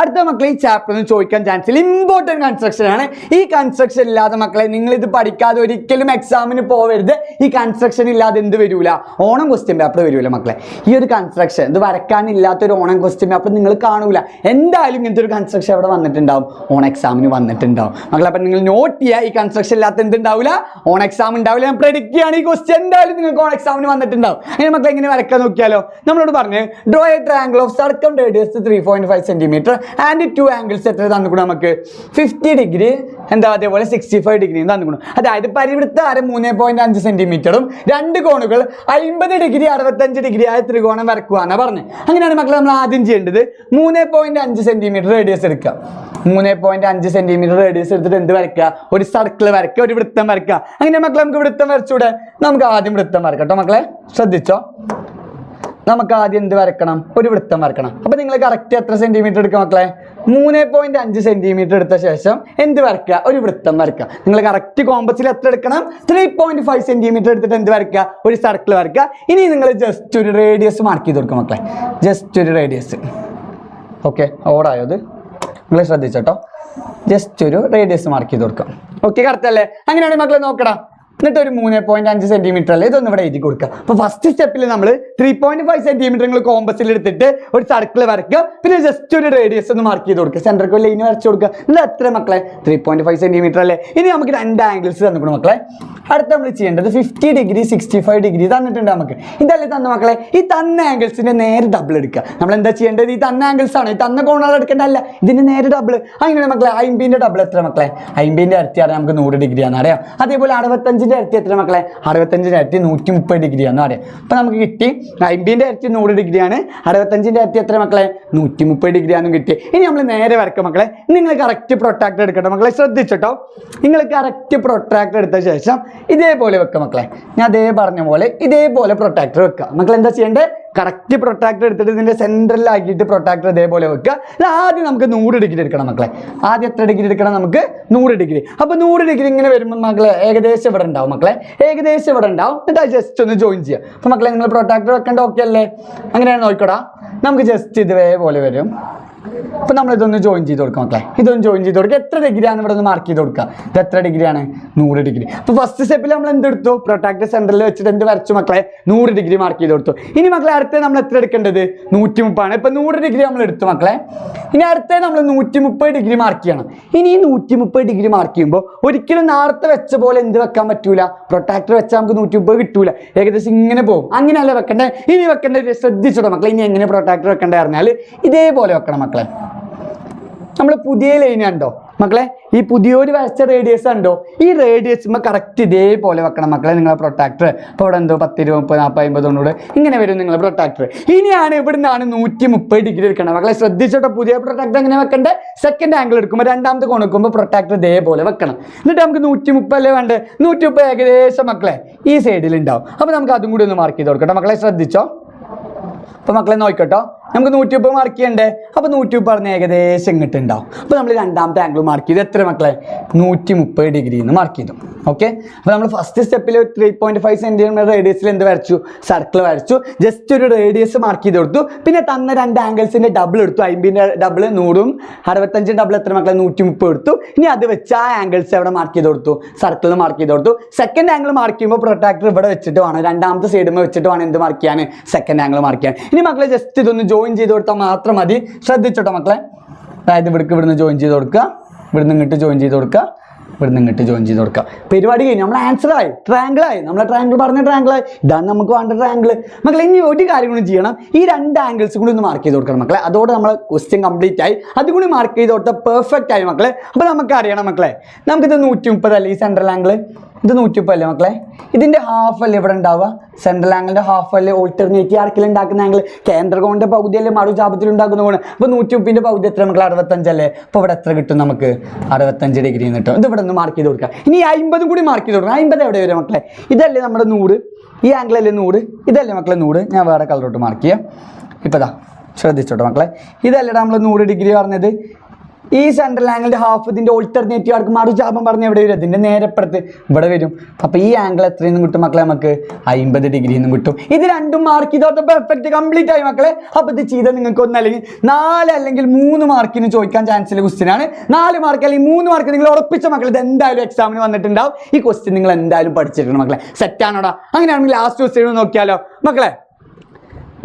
അടുത്ത മക്കളെ ഈ ചാപ്റ്റർ ചോദിക്കാൻ ചാൻസ് ഇല്ല. ഇമ്പോർട്ടന്റ് കൺസ്ട്രക്ഷൻ ആണ്. ഈ കൺസ്ട്രക്ഷൻ ഇല്ലാതെ മക്കളെ നിങ്ങൾ ഇത് പഠിക്കാതെ ഒരിക്കലും എക്സാമിന് പോവരുത്. ഈ കൺസ്ട്രക്ഷൻ ഇല്ലാതെ എന്ത് വരൂല? ഓണം ക്വസ്റ്റ്യൻ പേപ്പർ വരൂല മക്കളെ. ഈ ഒരു കൺസ്ട്രക്ഷൻ ഇത് വരക്കാനില്ലാത്തൊരു ഓണം ക്വസ്റ്റ്യൻ പേപ്പർ നിങ്ങൾ കാണൂല. എന്തായാലും ഇങ്ങനത്തെ ഒരു കൺസ്ട്രക്ഷൻ അവിടെ വന്നിട്ടുണ്ടാവും. ഓൺ എക്സാമിന് വന്നിട്ടുണ്ടാവും. മക്കളെ അപ്പം നിങ്ങൾ നോട്ട് ചെയ്യുക ഈ കൺസ്ട്രക്ഷൻ ഇല്ലാത്ത എന്തുണ്ടാവില്ല ഓൺ എക്സാം ഉണ്ടാവില്ല. ഞാൻ പ്രെഡിക്റ്റ് ചെയ്യാണ് ഈ ക്വസ്റ്റ്യൻ എന്തായാലും നിങ്ങൾക്ക് ഓൺ എക്സാമിന് വന്നിട്ടുണ്ടാവും. അങ്ങനെ മക്കളെ എങ്ങനെ വരക്കാൻ നോക്കിയാലോ? നമ്മളോട് പറഞ്ഞ് draw a triangle of circumradius three point five centimetre and two angles എത്ര തന്നിക്കണം നമുക്ക്. ഫിഫ്റ്റി ഡിഗ്രി എന്താ അതേപോലെ സിക്സ്റ്റി ഫൈവ് ഡിഗ്രിയും തന്നിക്കണം അതായത് പരിവൃത്ത ആരം മൂന്ന് പോയിന്റ് അഞ്ച് സെന്റിമീറ്ററും രണ്ട് കോണുകൾ അമ്പത് ഡിഗ്രി അറുപത്തഞ്ച് ഡിഗ്രി ആയ ത്രികോണം വരക്കുവാന്നാണ് പറഞ്ഞത് അങ്ങനെയാണ് മക്കളെ നമ്മൾ ആദ്യം ചെയ്യേണ്ടത്. മൂന്ന് പോയിന്റ് അഞ്ച് സെന്റിമീറ്റർ റേഡിയസ് എടുക്കുക. മൂന്ന് പോയിന്റ് അഞ്ച് സെന്റിമീറ്റർ റേഡിയസ് എടുത്തിട്ട് എന്ത് വരയ്ക്കുക? ഒരു സർക്കിൾ വരയ്ക്കുക ഒരു വൃത്തം വരയ്ക്കുക. അങ്ങനെ മക്കളെ നമുക്ക് വൃത്തം വരച്ചൂടെ? നമുക്ക് ആദ്യം വൃത്തം വരക്കാം കേട്ടോ മക്കളെ. ശ്രദ്ധിച്ചോ? നമുക്ക് ആദ്യം എന്ത് വരക്കണം? ഒരു വൃത്തം വരക്കണം. അപ്പൊ നിങ്ങൾ കറക്റ്റ് എത്ര സെന്റിമീറ്റർ എടുക്കുക മക്കളെ? മൂന്ന് പോയിന്റ് അഞ്ച് സെന്റിമീറ്റർ എടുത്ത ശേഷം എന്ത് വരക്കുക ഒരു വൃത്തം വരക്കുക നിങ്ങൾ കറക്റ്റ് കോമ്പസിൽ എത്ര എടുക്കണം? ത്രീ പോയിന്റ് ഫൈവ് സെന്റിമീറ്റർ എടുത്തിട്ട് എന്ത് വരക്കുക ഒരു സർക്കിൾ വരക്കുക ഇനി നിങ്ങൾ ജസ്റ്റ് ഒരു റേഡിയസ് മാർക്ക് ചെയ്ത് കൊടുക്കുക മക്കളെ. ജസ്റ്റ് ഒരു റേഡിയസ് ഓക്കെ ഓടായത് നിങ്ങൾ ശ്രദ്ധിച്ചോട്ടോ ജസ്റ്റ് ഒരു റേഡിയസ് മാർക്ക് ചെയ്ത് കൊടുക്കാം ഓക്കെ കറക്റ്റ് അല്ലേ? അങ്ങനെയാണെങ്കിൽ മക്കളെ നോക്കടാ. എന്നിട്ട് ഒരു മൂന്ന് പോയിന്റ് അഞ്ച് സെന്റിമീറ്റർ അല്ലേ? ഇതൊന്നും ഇവിടെ എഴുതി കൊടുക്കുക. അപ്പൊ ഫസ്റ്റ് സ്റ്റെപ്പിൽ നമ്മൾ ത്രീ പോയിന്റ് ഫൈവ് സെന്റിമീറ്റർ നിങ്ങൾ കോമ്പസിൽ എടുത്തിട്ട് ഒരു സർക്കിൾ വരയ്ക്കുക. പിന്നെ ജസ്റ്റ് ഒരു റേഡിയസ് ഒന്ന് മാർക്ക് ചെയ്ത് കൊടുക്കുക. സെന്റർക്ക് ലൈൻ വരച്ചു കൊടുക്കുക. ഇത് എത്ര മക്കളെ? ത്രീ പോയിന്റ് ഫൈവ് സെന്റിമീറ്റർ അല്ലേ? ഇനി നമുക്ക് രണ്ട് ആംഗിൾസ് തന്നിട്ടുണ്ട് മക്കളെ. അടുത്ത നമ്മൾ ചെയ്യേണ്ടത് fifty degree sixty five degree തന്നിട്ടുണ്ട് നമുക്ക്. ഇതല്ലേ തന്ന മക്കളെ? ഈ തന്ന ആംഗിൾസിന്റെ നേരെ ഡബിൾ എടുക്കുക. നമ്മൾ എന്താ ചെയ്യേണ്ടത്? ഈ തന്ന ആംഗിൾസ് ആണ്. ഈ തന്ന കോണുകൾ എടുക്കേണ്ടതല്ല. ഇതിന്റെ നേരെ ഡബിൾ അങ്ങനെ മക്കളെ അയിമ്പിന്റെ ഡബിൾ എത്ര മക്കളെ? അയിമ്പിന്റെ അടുത്തിയാണ് നമുക്ക് നൂറ് ഡിഗ്രി ആണ് അറിയാം. അതേപോലെ അറുപത്തഞ്ചിന്റെ ഇരട്ടി എത്ര മക്കളെ? അറുപത്തഞ്ചിന്റെ ഇരട്ടി നൂറ്റി മുപ്പത് ഡിഗ്രി ആണെന്ന് അറിയാം അപ്പൊ നമുക്ക് കിട്ടി അമ്പതിന്റെ ഇരട്ടി നൂറ് ഡിഗ്രിയാണ്. അറുപത്തഞ്ചിന്റെ ഇരട്ടി എത്ര മക്കളെ? നൂറ്റി മുപ്പത് ഡിഗ്രി ആണെന്ന് കിട്ടി. ഇനി നമ്മൾ നേരെ വരക്കാം മക്കളെ. നിങ്ങൾ കറക്റ്റ് പ്രൊട്ടാക്ടർ എടുക്കട്ടെ മക്കളെ. ശ്രദ്ധിച്ചിട്ടോ? നിങ്ങൾ കറക്റ്റ് പ്രൊട്രാക്ടർ എടുത്ത ശേഷം ഇതേപോലെ വെക്കുക മക്കളെ. ഞാൻ അതേ പറഞ്ഞ പോലെ ഇതേപോലെ പ്രൊട്ടാക്ടർ വെക്കുക മക്കൾ എന്താ ചെയ്യേണ്ടത് കറക്റ്റ് പ്രൊട്ടാക്ടർ എടുത്തിട്ട് ഇതിന്റെ സെന്ററിലാക്കിയിട്ട് പ്രൊട്ടാക്ടർ ഇതേപോലെ വെക്കുക. ഇത് ആദ്യം നമുക്ക് നൂറ് ഡിഗ്രി എടുക്കണം മക്കളെ. ആദ്യം എത്ര ഡിഗ്രി എടുക്കണം നമുക്ക്? നൂറ് ഡിഗ്രി അപ്പൊ നൂറ് ഡിഗ്രി ഇങ്ങനെ വരുമ്പോൾ മക്കളെ ഏകദേശം ഇവിടെ ഉണ്ടാവും മക്കളെ. ഏകദേശം ഇവിടെ ഉണ്ടാവും. എന്നിട്ട് ജസ്റ്റ് ഒന്ന് ജോയിൻ ചെയ്യുക. അപ്പൊ മക്കളെ നിങ്ങൾ പ്രൊട്ടാക്ടർ വെക്കേണ്ട ഓക്കെ അല്ലേ? അങ്ങനെയാണ് നോക്കിക്കോടാ. നമുക്ക് ജസ്റ്റ് ഇതേപോലെ വരും. അപ്പൊ നമ്മൾ ഇതൊന്ന് ജോയിൻ ചെയ്ത് കൊടുക്കാം മക്കളെ ഇതൊന്ന് ജോയിൻ ചെയ്ത് കൊടുക്കുക എത്ര ഡിഗ്രിയാണ് ഇവിടെ ഒന്ന് മാർക്ക് ചെയ്ത് കൊടുക്കുക ഇത് എത്ര ഡിഗ്രിയാണ് നൂറ് ഡിഗ്രി അപ്പോൾ ഫസ്റ്റ് സ്റ്റെപ്പിൽ നമ്മൾ എന്തെടുത്തു? പ്രൊട്ടാക്ടർ സെന്ററിൽ വെച്ചിട്ട് എന്ത് വരച്ചു മക്കളെ? നൂറ് ഡിഗ്രി മാർക്ക് ചെയ്ത് കൊടുത്തു. ഇനി മക്കളെ അടുത്ത നമ്മൾ എത്ര എടുക്കേണ്ടത്? നൂറ്റി മുപ്പാണ് ഇപ്പൊ നൂറ് ഡിഗ്രി നമ്മൾ എടുത്തു മക്കളെ. ഇനി അടുത്ത നമ്മൾ നൂറ്റി മുപ്പത് ഡിഗ്രി മാർക്ക് ചെയ്യണം. ഇനി ഈ നൂറ്റി മുപ്പത് ഡിഗ്രി മാർക്ക് ചെയ്യുമ്പോൾ ഒരിക്കലും നേരത്തെ വെച്ച പോലെ എന്ത് വെക്കാൻ പറ്റൂല? പ്രൊട്ടാക്ടർ വെച്ചാൽ നമുക്ക് നൂറ്റി മുപ്പത് കിട്ടൂല. ഏകദേശം ഇങ്ങനെ പോകും. അങ്ങനെയല്ല വെക്കണ്ടേ? ഇനി വെക്കേണ്ടത് ശ്രദ്ധിച്ചോട്ടോ മക്കളെ. ഇനി എങ്ങനെ പ്രൊട്ടാക്ടർ വെക്കേണ്ടത് പറഞ്ഞാൽ ഇതേപോലെ വെക്കണം മക്കളെ. നമ്മൾ പുതിയ ലൈൻ കണ്ടോ? മക്കളെ ഈ പുതിയൊരു വരച്ച റേഡിയസ് ഉണ്ടോ ഈ റേഡിയസ് കറക്റ്റ് ഇതേപോലെ വെക്കണം മക്കളെ നിങ്ങളെ പ്രൊട്ടാക്ടർ അപ്പോൾ ഇവിടെ എന്തോ പത്ത് ഇരുപത് മുപ്പത് നാൽപ്പത് അമ്പത് തൊണ്ണൂറ് ഇങ്ങനെ വരും നിങ്ങളെ പ്രൊട്ടാക്ടർ ഇനിയാണ് ഇവിടെ നിന്നാണ് നൂറ്റി മുപ്പത് ഡിഗ്രി എടുക്കണം. മക്കളെ ശ്രദ്ധിച്ചോട്ടോ പുതിയ പ്രൊട്ടാക്ടർ എങ്ങനെ വെക്കണ്ടേ? സെക്കൻഡ് ആംഗിൾ എടുക്കുമ്പോൾ രണ്ടാമത്തെ കോൺ എടുക്കുമ്പോൾ പ്രൊട്ടാക്ടർ ഇതേപോലെ വെക്കണം. എന്നിട്ട് നമുക്ക് നൂറ്റി മുപ്പതല്ലേ വേണ്ടത് നൂറ്റി മുപ്പത് ഏകദേശം മക്കളെ ഈ സൈഡിൽ ഉണ്ടാവും. അപ്പോൾ നമുക്ക് അതും കൂടി ഒന്ന് മാർക്ക് ചെയ്ത് കൊടുക്കട്ടോ. മക്കളെ ശ്രദ്ധിച്ചോ? അപ്പോൾ മക്കളെ നോക്കട്ടോ. നമുക്ക് നൂറ്റി മുപ്പത് മാർക്ക് ചെയ്യണ്ടേ? അപ്പോൾ നൂറ്റി മുപ്പത് പറഞ്ഞ ഏകദേശം ഇങ്ങോട്ട് ഉണ്ടാവും അപ്പോൾ നമ്മൾ രണ്ടാമത്തെ ആംഗിൾ മാർക്ക് ചെയ്ത്. എത്ര മക്കളെ? നൂറ്റി മുപ്പത് ഡിഗ്രി എന്ന് മാർക്ക് ചെയ്തു ഓക്കെ അപ്പോൾ നമ്മൾ ഫസ്റ്റ് സ്റ്റെപ്പിൽ ത്രീ പോയിന്റ് ഫൈവ് സെന്റിമീറ്റർ റേഡിയസിൽ എന്ത് വരച്ചു? സർക്കിൾ വരച്ചു. ജസ്റ്റ് ഒരു റേഡിയസ് മാർക്ക് ചെയ്ത് കൊടുത്തു. പിന്നെ തന്ന രണ്ട് ആംഗിൾസിന്റെ ഡബിൾ എടുത്തു. അമ്പതിന്റെ ഡബിൾ നൂറും അറുപത്തഞ്ചിന്റെ ഡബിൾ എത്ര മക്കളെ? നൂറ്റി മുപ്പത് എടുത്തു. ഇനി അത് വെച്ച് ആ ആംഗിൾസ് എവിടെ മാർക്ക് ചെയ്ത് കൊടുത്തു? സർക്കിൾ മാർക്ക് ചെയ്ത് കൊടുത്തു. സെക്കൻഡ് ആംഗിൾ മാർക്ക് ചെയ്യുമ്പോൾ പ്രൊട്ടാക്ടർ ഇവിടെ വെച്ചിട്ട് വേണം. രണ്ടാമത്തെ സൈഡിൽ വെച്ചിട്ട് വേണം എന്ത് മാർക്ക് ചെയ്യാൻ സെക്കൻഡ് ആംഗിൾ മാർക്ക് ചെയ്യാൻ. ഇനി മക്കളെ ജസ്റ്റ് ഇതൊന്ന് ജോയിൻ ചെയ്ത് കൊടുത്താൽ മാത്രം മതി. ശ്രദ്ധിച്ചോട്ടോ മക്കളെ. അതായത് ഇവിടേക്ക് ഇവിടുന്ന് ജോയിൻ ചെയ്ത് കൊടുക്കുക. ഇവിടുന്ന് ഇങ്ങോട്ട് ജോയിൻ ചെയ്ത് കൊടുക്കുക. ഇവിടുന്ന് ഇങ്ങോട്ട് ജോയിൻ ചെയ്ത് കൊടുക്കുക. പരിപാടി കഴിഞ്ഞു നമ്മൾ ട്രാങ്കിൾ ആയി. നമ്മളെ ട്രാങ്കിൾ പറഞ്ഞ ട്രാങ്കിൾ ആയി. ഇതാണ് നമുക്ക് വേണ്ട ട്രാങ്കിൾ മക്കളെ ഇനി ഒരു കാര്യം കൂടി ചെയ്യണം. ഈ രണ്ട് ആംഗിൾസ് കൂടി ഒന്ന് മാർക്ക് ചെയ്ത് കൊടുക്കണം മക്കളെ. അതോടെ നമ്മൾ ക്വസ്റ്റ്യൻ കംപ്ലീറ്റ് ആയി. അതും കൂടി മാർക്ക് ചെയ്ത് കൊടുത്താൽ പെർഫെക്റ്റ് ആയി മക്കളെ. അപ്പോൾ നമുക്ക് അറിയണം മക്കളെ. നമുക്കിത് നൂറ്റി മുപ്പത് ഈ സെൻട്രൽ ആംഗിൾ ഇത് നൂറ്റി മുപ്പത് അല്ലേ മക്കളെ? ഇതിന്റെ ഹാഫ് അല്ലേ ഇവിടെ ഉണ്ടാവുക? സെൻട്രൽ ആംഗിളിന്റെ ഹാഫ് അല്ലേ? ഓൾട്ടർനേറ്റീവ് ആർക്കിൽ ഉണ്ടാക്കുന്ന ആംഗിൾ കേന്ദ്ര കോണിന്റെ പകുതി അല്ലേ മറുചാപത്തിൽ ഉണ്ടാക്കുന്ന കോണ് അപ്പോൾ നൂറ്റി മുപ്പിന്റെ പകുതി എത്ര മക്കൾ അറുപത്തഞ്ചല്ലേ അപ്പോൾ ഇവിടെ എത്ര കിട്ടും നമുക്ക്? അറുപത്തഞ്ച് ഡിഗ്രി കിട്ടും. ഇത് ഇവിടെ നിന്ന് മാർക്ക് ചെയ്ത് കൊടുക്കുക. ഇനി അമ്പതും കൂടി മാർക്ക് ചെയ്ത് കൊടുക്കണം. അമ്പത് എവിടെ വരും മക്കളെ? ഇതല്ലേ നമ്മുടെ നൂറ്. ഈ ആംഗിളല്ലേ നൂറ്? ഇതല്ലേ മക്കളെ നൂറ്? ഞാൻ വേറെ കളറോട്ട് മാർക്ക് ചെയ്യാം. ഇപ്പോൾ ശ്രദ്ധിച്ചോട്ടെ മക്കളെ. ഇതല്ലേ നമ്മൾ നൂറ് ഡിഗ്രി പറഞ്ഞത്. ഈ സെൻട്രൽ ആംഗിളിന്റെ ഹാഫ് ഇതിന്റെ ഓൾട്ടർനേറ്റീവ് ആർക്ക് മറുചാപം പറഞ്ഞ എവിടെ വരും? ഇതിന്റെ നേരപ്പുറത്ത് ഇവിടെ വരും. അപ്പൊ ഈ ആംഗിൾ എത്രയെന്നും കിട്ടും മക്കളെ നമുക്ക്? അമ്പത് ഡിഗ്രി എന്നും കിട്ടും. ഇത് രണ്ടും മാർക്ക് ചെയ്തോട്ട് പെർഫെക്റ്റ് കംപ്ലീറ്റ് ആയി മക്കളെ. അപ്പൊ ഇത് ചെയ്ത നിങ്ങൾക്ക് ഒന്ന് അല്ലെങ്കിൽ നാല് അല്ലെങ്കിൽ മൂന്ന് മാർക്കിന് ചോദിക്കാൻ ചാൻസ് ഉള്ള ക്വസ്റ്റ്യൻ ആണ്. നാല് മാർക്ക് അല്ലെങ്കിൽ മൂന്ന് മാർക്ക് നിങ്ങൾ ഉറപ്പിച്ച മക്കൾ ഇത് എന്തായാലും എക്സാമിന് വന്നിട്ടുണ്ടാവും. ഈ ക്വസ്റ്റ്യൻ നിങ്ങൾ എന്തായാലും പഠിച്ചിട്ടുണ്ട് മക്കളെ. സെറ്റ് ആണോടാ? അങ്ങനെയാണെങ്കിൽ ലാസ്റ്റ് ക്വസ്റ്റ്യൻ നോക്കിയാലോ? മക്കളെ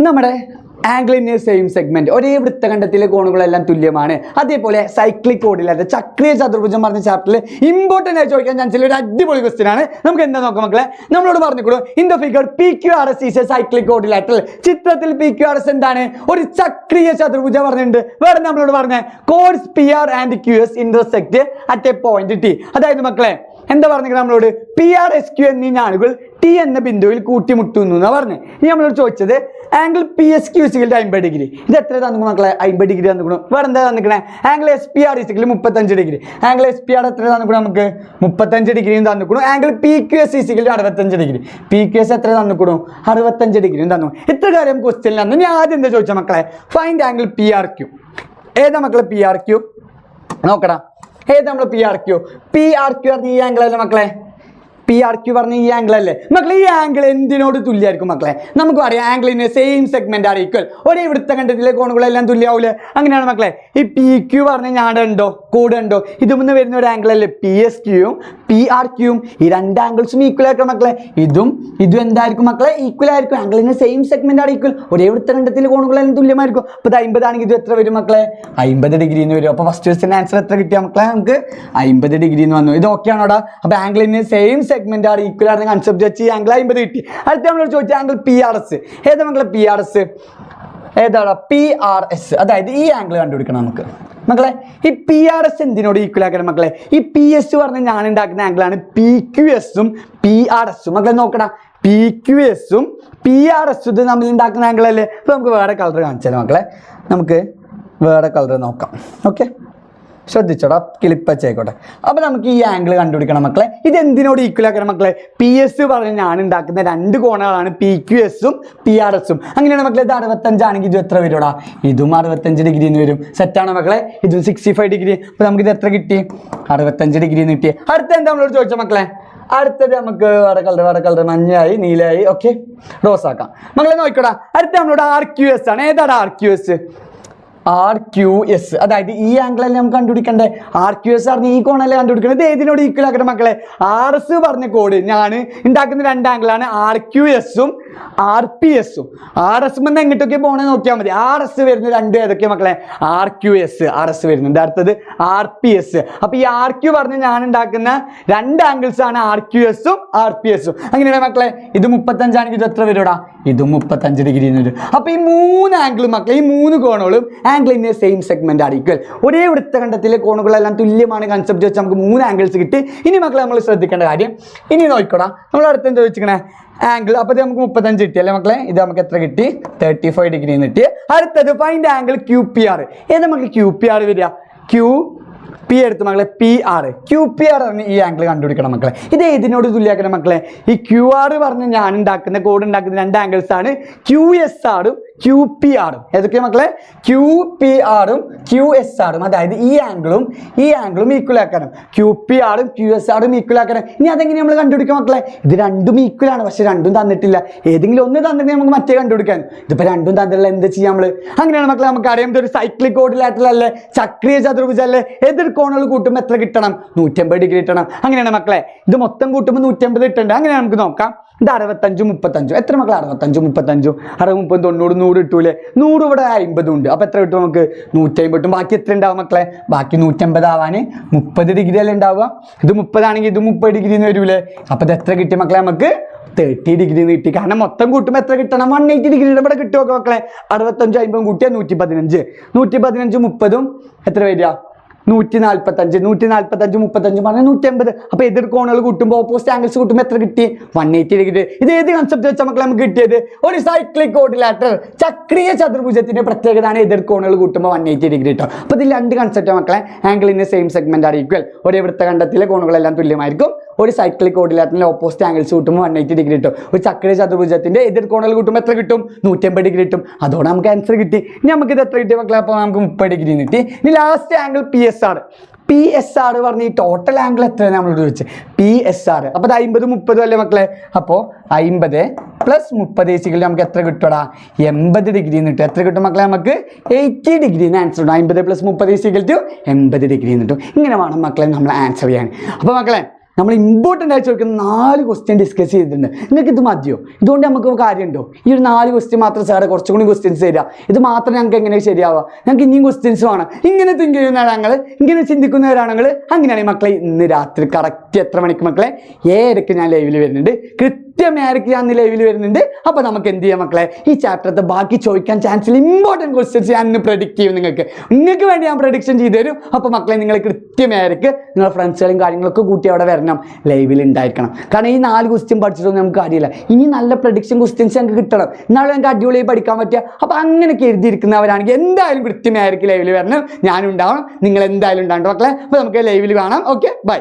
നമ്മുടെ ഇൻ സെയിം സെഗ്മെന്റ് ഒരേ വൃത്തഖണ്ഡത്തിലെ കോണുകളെല്ലാം തുല്യമാണ്. അതേപോലെ സൈക്ലിക് കോഡിലായിട്ട് ചക്രീയ ചതുർഭുജം പറഞ്ഞ ചാപ്റ്ററിൽ ഇമ്പോർട്ടന്റ് ആയി ചോദിക്കാൻ ചാൻസ് ഒരു അടിപൊളി ക്വസ്റ്റ്യൻ ആണ്. നമുക്ക് എന്താ നോക്കാം മക്കളെ? നമ്മളോട് പറഞ്ഞുകൊടു in the figure P Q R S is cyclic quadrilateral ചിത്രത്തിൽ പി ക്യു ആർ എസ് എന്താണ്? ഒരു ചക്രീയ ചതുർഭുജം പറഞ്ഞിട്ടുണ്ട്. വേറെ നമ്മളോട് പറഞ്ഞ chords P R and Q S intersect at a point T അതായത് മക്കളെ എന്താ പറഞ്ഞത് നമ്മളോട്? പി ആർ എസ് ക്യു എന്നീ ഞാനുകൾ ടി എന്ന ബിന്ദുവിൽ കൂട്ടിമുട്ടുന്നു എന്നാ പറഞ്ഞത് ഇനി നമ്മളോട് ചോദിച്ചത് ആംഗിൾ പി എസ് ക്യു സിക്കൽ അമ്പത് ഡിഗ്രി ഇത് എത്ര തന്നു മക്കളെ? അമ്പത് ഡിഗ്രി തന്നിക്കണം. വേറെ എന്താ തന്നിക്കണേ angle S P R is equal മുപ്പത്തഞ്ച് degree angle S P R എത്ര തന്നിക്കണം നമുക്ക്? മുപ്പത്തഞ്ച് ഡിഗ്രിയും തന്നിക്കണം. Angle P Q S is equal അറുപത്തഞ്ച് ഡിഗ്രി പി ക്യു എസ് എത്ര തന്നിക്കണം? അറുപത്തഞ്ച് ഡിഗ്രിയും തന്നു. ഇത്ര കാര്യം ക്വസ്റ്റ്യനിൽ തന്നു. ഞാൻ ആദ്യം എന്താ ചോദിച്ചാൽ മക്കളെ? Find angle P R Q ഏതാ മക്കളെ പി ആർ ക്യു നോക്കടാ. ഏത് നമ്മൾ P R Q P R Q R ഈ ആംഗിൾ അല്ലേ മക്കളെ? പി ആർ ക്യു പറഞ്ഞ ഈ ആംഗിൾ അല്ലേ? മക്കളെ ഈ ആംഗിൾ എന്തിനോട് തുല്യമായിരിക്കും മക്കളെ? നമുക്ക് പറയാം ആംഗിളിന് സെയിം സെഗ്മെന്റ് ആണ് ഈക്വൽ ഒരേ വൃത്തഖണ്ഡത്തിലെ കോണുകളെല്ലാം തുല്യാവൂലേ? അങ്ങനെയാണ് മക്കളെ. ഈ പി ക്യു പറഞ്ഞ ഞാടുണ്ടോ കൂടെ ഉണ്ടോ? ഇതുമെന്ന് വരുന്ന ഒരു ആംഗിൾ അല്ലേ? പി എസ് ക്യൂയും പി ആർ ക്യൂയും ഈ രണ്ട് ആംഗിൾസും ഈക്വൽ ആയിരിക്കും മക്കളെ. ഇതും ഇതും എന്തായിരിക്കും മക്കളെ? ഈക്വൽ ആയിരിക്കും. ആംഗിളിന് സെയിം സെഗ്മെന്റ് ആണ് ഈക്വൽ ഒരേ വൃത്തഖണ്ഡത്തിലെ കോണുകളെല്ലാം തുല്യമായിരിക്കും. അപ്പോൾ ഇത് അമ്പതാണെങ്കിൽ ഇത് എത്ര വരും മക്കളെ? അമ്പത് ഡിഗ്രി എന്ന് വരും. അപ്പോൾ ഫസ്റ്റ് ക്വസ്റ്റിന്റെ ആൻസർ എത്ര കിട്ടിയ മക്കളെ? നമുക്ക് അമ്പത് ഡിഗ്രി എന്ന് വന്നു. ഇത് ഓക്കെ ആണോടാ? അപ്പോൾ ആംഗിളിന് സെയിം ആണ് ഈക്വൽ ആണ് കൺസെപ്റ്റ് വെച്ച് ആംഗിൾ അമ്പത് കിട്ടി. അടുത്ത നമ്മൾ ചോദിച്ച ആംഗിൾ പി ആർ എസ് ഏതാ മക്കളെ പി ആർ എസ് ഏതാണ് പി ആർ എസ് അതായത് ഈ ആംഗിൾ കണ്ടുപിടിക്കണം നമുക്ക്. മക്കളെ ഈ പി ആർ എസ് എന്തിനോട് ഈക്വൽ ആക്കണം മക്കളെ? ഈ പി എസ് പറഞ്ഞ ഞാൻ ഉണ്ടാക്കുന്ന ആംഗിളാണ് പി ക്യു എസും പി ആർ എസും മക്കളെ നോക്കണം പി ക്യു എസും പി ആർ എസും ഇത് നമ്മൾ ഉണ്ടാക്കുന്ന ആംഗിൾ അല്ലേ? അപ്പോൾ നമുക്ക് വേറെ കളർ കാണിച്ചാലോ മക്കളെ. നമുക്ക് വേറെ കളർ നോക്കാം. ഓക്കെ ശ്രദ്ധിച്ചോടാ ക്ലിപ്പ് വെച്ചേക്കോട്ടെ. അപ്പോൾ നമുക്ക് ഈ ആംഗിൾ കണ്ടുപിടിക്കണം മക്കളെ. ഇത് എന്തിനോട് ഈക്വൽ ആക്കണം മക്കളെ? പി എസ് പറഞ്ഞ് ഞാൻ ഉണ്ടാക്കുന്ന രണ്ട് കോണുകളാണ് പി ക്യു എസും പി ആർ എസും അങ്ങനെയാണ് മക്കളെ ഇത് അറുപത്തഞ്ചാണെങ്കിൽ ഇത് എത്ര വരുമോടാ ഇതും അറുപത്തഞ്ച് ഡിഗ്രി എന്ന് വരും. സെറ്റാണോ മക്കളെ? ഇതും സിക്സ്റ്റി ഫൈവ് ഡിഗ്രി അപ്പോൾ നമുക്ക് ഇത് എത്ര കിട്ടി? അറുപത്തഞ്ച് ഡിഗ്രി എന്ന് കിട്ടി. അടുത്ത എന്താ നമ്മളോട് ചോദിച്ച മക്കളെ? അടുത്തത് നമുക്ക് വേറെ കളർ വേറെ കളർ മഞ്ഞയായി നീലയായി ഓക്കെ റോസ് ആക്കാം. മക്കളെ നോക്കടാ അടുത്ത നമ്മളോട് ആർ ക്യു എസ് ആണ്. ഏതാണ് R Q S R Q S അതായത് ഈ ആംഗിൾ അല്ലേ നമുക്ക് കണ്ടുപിടിക്കണ്ടേ? ആർ ക്യു എസ് പറഞ്ഞ ഈ കോണല്ലേ കണ്ടുപിടിക്കണം ഇത് ഏതിനോട് ഈക്വൽ ആക്കണം മക്കളെ. ആർ എസ് പറഞ്ഞ കോഡ് ഞാൻ ഉണ്ടാക്കുന്ന രണ്ട് ആംഗിളാണ് ആർ ക്യു എസും ആർ പി എസും ആർ എസ് എന്ന് എങ്ങോട്ടൊക്കെ പോകണേ നോക്കിയാൽ മതി. ആർ എസ് വരുന്ന രണ്ട് ഏതൊക്കെ മക്കളെ? R Q S R S വരുന്നുണ്ട്. അടുത്തത് ആർ പി എസ് അപ്പൊ ഈ ആർ ക്യു പറഞ്ഞ് ഞാൻ ഉണ്ടാക്കുന്ന രണ്ട് ആംഗിൾസ് ആണ് ആർ ക്യു എസും ആർ പി എസും അങ്ങനെയാണ് മക്കളെ? ഇത് മുപ്പത്തഞ്ചാണെങ്കിൽ ഇത് എത്ര വരുടാ ഇത് മുപ്പത്തഞ്ച് ഡിഗ്രി എന്ന് വരും. അപ്പൊ ഈ മൂന്ന് ആംഗിൾ മക്കളെ ഈ മൂന്ന് കോണുകളും ആംഗിളിന്റെ സെയിം സെഗ്മെന്റ് ആയിരിക്കും ഒരേ വൃത്തഖണ്ഡത്തിലെ കോണുകളെല്ലാം തുല്യമാണ് കൺസെപ്റ്റ് വെച്ച് നമുക്ക് മൂന്ന് ആംഗിൾസ് കിട്ടി. ഇനി മക്കളെ നമ്മൾ ശ്രദ്ധിക്കേണ്ട കാര്യം. ഇനി നോക്കിക്കോടാ. നമ്മൾ അടുത്ത് എന്താ വെച്ചിരിക്കണേ ആംഗിൾ അപ്പോൾ ഇത് നമുക്ക് മുപ്പത്തഞ്ച് കിട്ടി അല്ലേ മക്കളെ? ഇത് നമുക്ക് എത്ര കിട്ടി? തേർട്ടി ഫൈവ് ഡിഗ്രി കിട്ടി. അടുത്തത് find angle Q P R ഏത് നമുക്ക് ക്യൂ പി ആർ വരിക? ക്യൂ പി എടുത്ത് മക്കളെ P R Q P R പറഞ്ഞ് ഈ ആംഗിൾ കണ്ടുപിടിക്കണം മക്കളെ. ഇത് ഏതിനോട് തുല്യാക്കണം മക്കളെ? ഈ ക്യു ആർ പറഞ്ഞ് ഞാൻ ഉണ്ടാക്കുന്ന കോഡ് ഉണ്ടാക്കുന്ന രണ്ട് ആംഗിൾസ് ആണ്. ക്യു എസ് ആറും ക്യൂ പി ആറും ഏതൊക്കെയാണ് മക്കളെ? ക്യൂ പി ആറും ക്യു എസ് ആറും അതായത് ഈ ആംഗിളും ഈ ആംഗിളും ഈക്വൽ ആക്കണം ക്യു പി ആറും ക്യു എസ് ആറും ഈക്വൽ ആക്കണം ഇനി അതെങ്ങനെ നമ്മൾ കണ്ടുപിടിക്കും മക്കളെ? ഇത് രണ്ടും ഈക്വൽ ആണ്. പക്ഷെ രണ്ടും തന്നിട്ടില്ല. ഏതെങ്കിലും ഒന്ന് തന്നിട്ട് നമുക്ക് മറ്റേ കണ്ടുപിടിക്കാൻ ഇതിപ്പോൾ രണ്ടും തന്നിട്ടില്ല എന്ത് ചെയ്യാം നമ്മൾ അങ്ങനെയാണ് മക്കളെ നമുക്ക് അറിയാം ഇതൊരു സൈക്ലിക് കോഡിലായിട്ടുള്ളല്ലേ ചക്രീയ ചതുർഭുജല്ലേ എതിർ കോണുകൾ കൂട്ടുമ്പോൾ എത്ര കിട്ടണം? നൂറ്റമ്പത് ഡിഗ്രി കിട്ടണം. അങ്ങനെയാണ് മക്കളെ. ഇത് മൊത്തം കൂട്ടുമ്പോൾ നൂറ്റമ്പത് കിട്ടണ്ടേ? അങ്ങനെ നമുക്ക് നോക്കാം. ഇത് അറുപത്തഞ്ചും മുപ്പത്തഞ്ചും. എത്ര മക്കൾ അറുപത്തഞ്ചും മുപ്പത്തഞ്ചും? അറുപത് മുപ്പത് തൊണ്ണൂറ് നൂറ് കിട്ടൂലേ? നൂറ് ഇവിടെ അമ്പതും ഉണ്ട്. അപ്പോൾ എത്ര കിട്ടും നമുക്ക്? നൂറ്റമ്പത് കിട്ടും ബാക്കി എത്ര ഉണ്ടാവും മക്കളെ? ബാക്കി നൂറ്റമ്പത് ആവാൻ മുപ്പത് ഡിഗ്രി അല്ലേ ഉണ്ടാവുക? ഇത് മുപ്പതാണെങ്കിൽ ഇത് മുപ്പത് ഡിഗ്രി എന്ന് വരൂലേ? അപ്പോൾ ഇത് എത്ര കിട്ടിയ മക്കളെ നമുക്ക്? തേർട്ടി ഡിഗ്രി കിട്ടി. കാരണം മൊത്തം കൂട്ടുമ്പോൾ എത്ര കിട്ടണം? വൺ എയ്റ്റി ഡിഗ്രി ഇവിടെ കിട്ടുമോ മക്കളെ? അറുപത്തഞ്ചും അമ്പതും കൂട്ടിയാൽ നൂറ്റി പതിനഞ്ച് നൂറ്റി പതിനഞ്ച് മുപ്പതും എത്ര വരിക? നൂറ്റി നാൽപ്പത്തഞ്ച് നൂറ്റി നാൽപ്പത്തഞ്ച് മുപ്പത്തഞ്ച് പറഞ്ഞാൽ നൂറ്റി അമ്പത് അപ്പോൾ എതിർ കോണുകൾ കൂട്ടുമ്പോൾ ഓപ്പോസിറ്റ് ആംഗിൾസ് കൂട്ടുമ്പോൾ എത്ര കിട്ടി? One eighty degree. ഇത് ഏത് കൺസെപ്റ്റ് വെച്ച മക്കളെ നമുക്ക് കിട്ടിയത്? ഒരു സൈക്ലിക് കോഡിലാറ്റർ ചക്രീയ ചതുർഭുജത്തിന്റെ പ്രത്യേകതയാണ് എതിർ കോണുകൾ കൂട്ടുമ്പോൾ വൺ എയ്റ്റി ഡിഗ്രി കിട്ടും അപ്പോൾ ഇതിൽ രണ്ട് കൺസെപ്റ്റ് മക്കളെ. ആംഗിളിന്റെ സെയിം സെഗ്മെന്റ് ആണ് ഈക്വൽ ഒരേ വൃത്തഖണ്ഡത്തിലെ കോണുകളെല്ലാം തുല്യമായിരിക്കും. ഒരു സൈക്ലിക് കോഡിലാറ്റിന്റെ ഓപ്പോസിറ്റ് ആംഗിൾസ് കൂട്ടുമ്പോൾ വൺ എയ്റ്റി ഡിഗ്രി കിട്ടും. ഒരു ചക്രീയ ചതുർഭുജത്തിന്റെ എതിർ കോണുകൾ കൂട്ടുമ്പോൾ എത്ര കിട്ടും? നൂറ്റമ്പത് ഡിഗ്രി കിട്ടും. അതോടെ നമുക്ക് ആൻസർ കിട്ടി. ഇനി നമുക്ക് ഇത് എത്ര കിട്ടിയ മക്കളെ? അപ്പോൾ നമുക്ക് മുപ്പത് ഡിഗ്രി കിട്ടി. ഇനി last angle P S R P S R പറഞ്ഞ ഈ ടോട്ടൽ ആംഗിൾ എത്രയാണ് നമ്മളോട് ചോദിച്ചത് പി എസ് ആർ അപ്പോൾ അത് അമ്പത് മുപ്പതും അല്ലേ മക്കളെ? അപ്പോൾ അമ്പത് പ്ലസ് മുപ്പത് ഏസികളിൽ നമുക്ക് എത്ര കിട്ടുമടാ എൺപത് ഡിഗ്രി എന്ന് കിട്ടും. എത്ര കിട്ടും മക്കളെ നമുക്ക്? എയ്റ്റി ഡിഗ്രി എന്ന് ആൻസർ കിട്ടും അമ്പത് പ്ലസ് മുപ്പത് ഏസികൾ ടു എൺപത് ഡിഗ്രി എന്ന് കിട്ടും. ഇങ്ങനെ വേണം മക്കളെ നമ്മൾ ആൻസർ ചെയ്യാൻ. അപ്പോൾ മക്കളെ നമ്മൾ ഇമ്പോർട്ടന്റ് ആയി ചോദിക്കുന്ന നാല് ക്വസ്റ്റ്യൻ ഡിസ്കസ് ചെയ്തിട്ടുണ്ട്. നിങ്ങൾക്ക് ഇത് മതിയോ? ഇതുകൊണ്ട് നമുക്ക് കാര്യമുണ്ടോ? ഈ ഒരു നാല് ക്വസ്റ്റ്യൻ മാത്രം സാറെ കുറച്ചും കൂടി ക്വസ്റ്റ്യൻസ് തരിക. ഇത് മാത്രം ഞങ്ങൾക്ക് എങ്ങനെ ശരിയാവുക? ഞങ്ങൾക്ക് ഇനിയും ക്വസ്റ്റ്യൻസ് വേണം. ഇങ്ങനെ തിങ്ക് ചെയ്യുന്നവരാണ് ഞങ്ങൾ ഇങ്ങനെ ചിന്തിക്കുന്നവരാണെങ്കിൽ അങ്ങനെയാണെങ്കിൽ അങ്ങനെയാണ് മക്കളെ ഇന്ന് രാത്രി കറക്റ്റ് എത്ര മണിക്ക് മക്കളെ? ഏഴരക്ക് ഞാൻ ലൈവിൽ വരുന്നുണ്ട്. കൃത്യം ഏഴരക്ക് ഞാൻ ലൈവിൽ വരുന്നുണ്ട്. അപ്പോൾ നമുക്ക് എന്ത് ചെയ്യാം മക്കളെ? ഈ ചാപ്റ്ററത്തെ ബാക്കി ചോദിക്കാൻ ചാൻസിൽ ഇമ്പോർട്ടന്റ് ക്വസ്റ്റ്യൻസ് ഞാൻ ഇന്ന് പ്രഡിക്റ്റ് ചെയ്യും നിങ്ങൾക്ക്. നിങ്ങൾക്ക് വേണ്ടി ഞാൻ പ്രഡിക്ഷൻ ചെയ്തു തരും. അപ്പോൾ മക്കളെ നിങ്ങൾ കൃത്യമായിരിക്കും നിങ്ങൾ ഫ്രണ്ട്സുകളും കാര്യങ്ങളൊക്കെ കൂട്ടി അവിടെ വരണം. ലൈവിൽ ഉണ്ടായിരിക്കണം. കാരണം ഈ നാല് ക്വസ്റ്റ്യൻ പഠിച്ചിട്ടൊന്നും നമുക്ക് കാര്യമില്ല. ഇനി നല്ല പ്രഡിക്ഷൻ ക്വസ്റ്റ്യൻസ് ഞങ്ങൾക്ക് കിട്ടണം. എന്നാലും ഞങ്ങൾക്ക് അടിപൊളിയായി പഠിക്കാൻ പറ്റുക. അപ്പോൾ അങ്ങനെയൊക്കെ എഴുതിയിരിക്കുന്നവരാണെങ്കിൽ എന്തായാലും കൃത്യമായിരിക്കും ലൈവിൽ വരണം. ഞാനും ഉണ്ടാവണം. നിങ്ങൾ എന്തായാലും ഉണ്ടാവണം മക്കളെ അപ്പോൾ നമുക്ക് ലൈവിൽ കാണാം. Okay bye